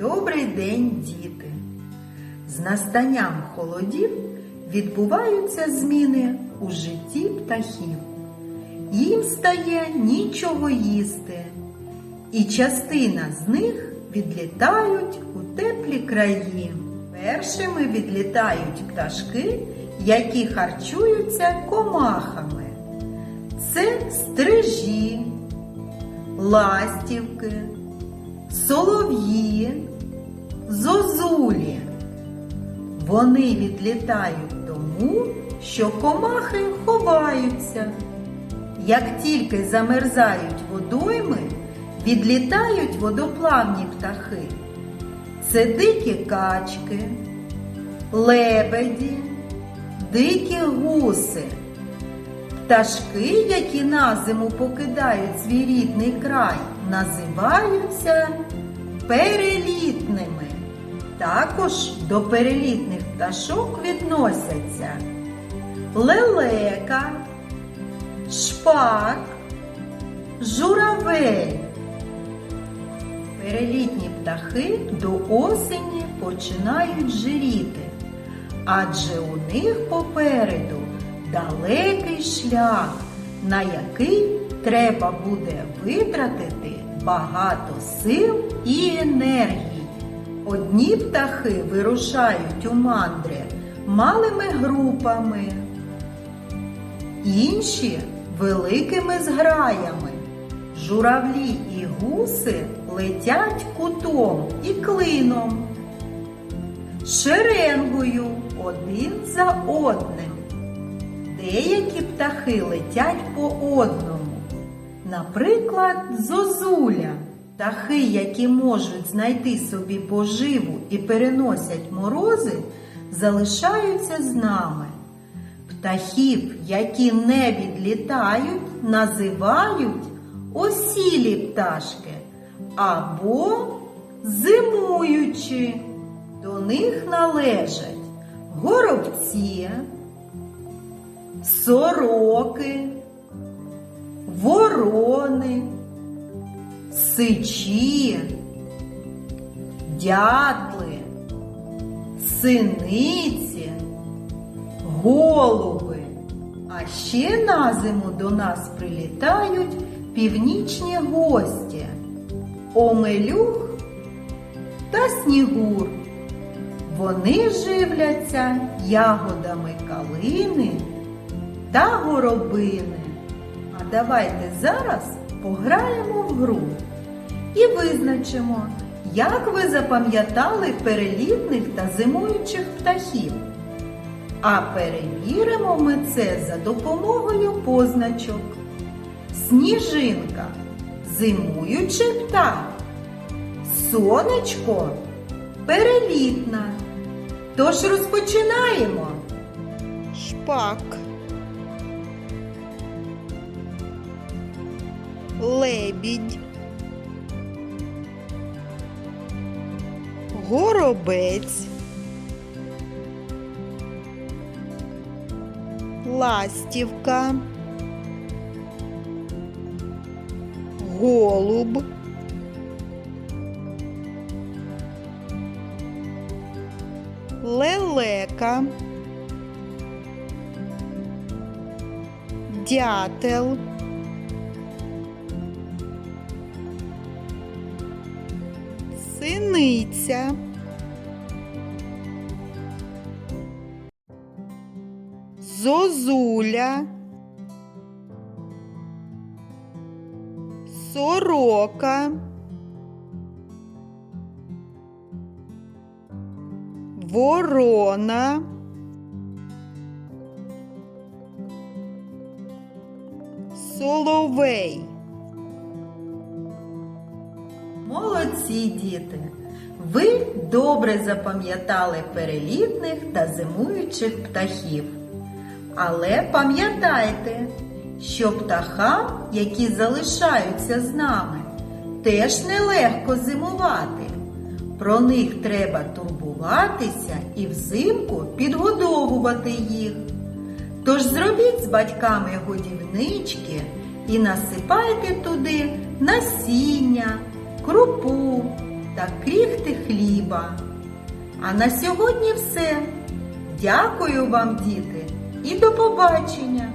Добрий день, діти! З настанням холодів відбуваються зміни у житті птахів. Їм стає нічого їсти, і частина з них відлітають у теплі краї. Першими відлітають пташки, які харчуються комахами. Це стрижі, ластівки, солов'ї, зозулі. Вони відлітають тому, що комахи ховаються. Як тільки замерзають водойми, відлітають водоплавні птахи. Це дикі качки, лебеді, дикі гуси. Пташки, які на зиму покидають свій рідний край, називаються перелітними. Також до перелітних пташок відносяться лелека, шпак, журавель. Перелітні птахи до осені починають жиріти, адже у них попереду далекий шлях, на який треба буде витратити багато сил і енергії. Одні птахи вирушають у мандри малими групами, інші великими зграями. Журавлі і гуси летять кутом і клином, шеренгою один за одним. Деякі птахи летять по одному. Наприклад, зозуля. Птахи, які можуть знайти собі поживу і переносять морози, залишаються з нами. Птахів, які не відлітають, називають осілі пташки або зимуючі. До них належать горобці, сороки, ворони, сичі, дятли, синиці, голуби. А ще на зиму до нас прилітають північні гості, омелюх та снігур. Вони живляться ягодами калини та горобини. Давайте зараз пограємо в гру і визначимо, як ви запам'ятали перелітних та зимуючих птахів. А перевіримо ми це за допомогою позначок. Сніжинка зимуючий птах. Сонечко перелітна. Тож розпочинаємо. шпак, лебідь, горобець, ластівка, голуб, лелека, дятел, синиця, зозуля, сорока, ворона, соловей. Молодці діти! Ви добре запам'ятали перелітних та зимуючих птахів. Але пам'ятайте, що птахам, які залишаються з нами, теж нелегко зимувати. Про них треба турбуватися і взимку підгодовувати їх. Тож зробіть з батьками годівнички і насипайте туди насіння, крупу та кріхти хліба. А на сьогодні все. Дякую вам, діти, і до побачення!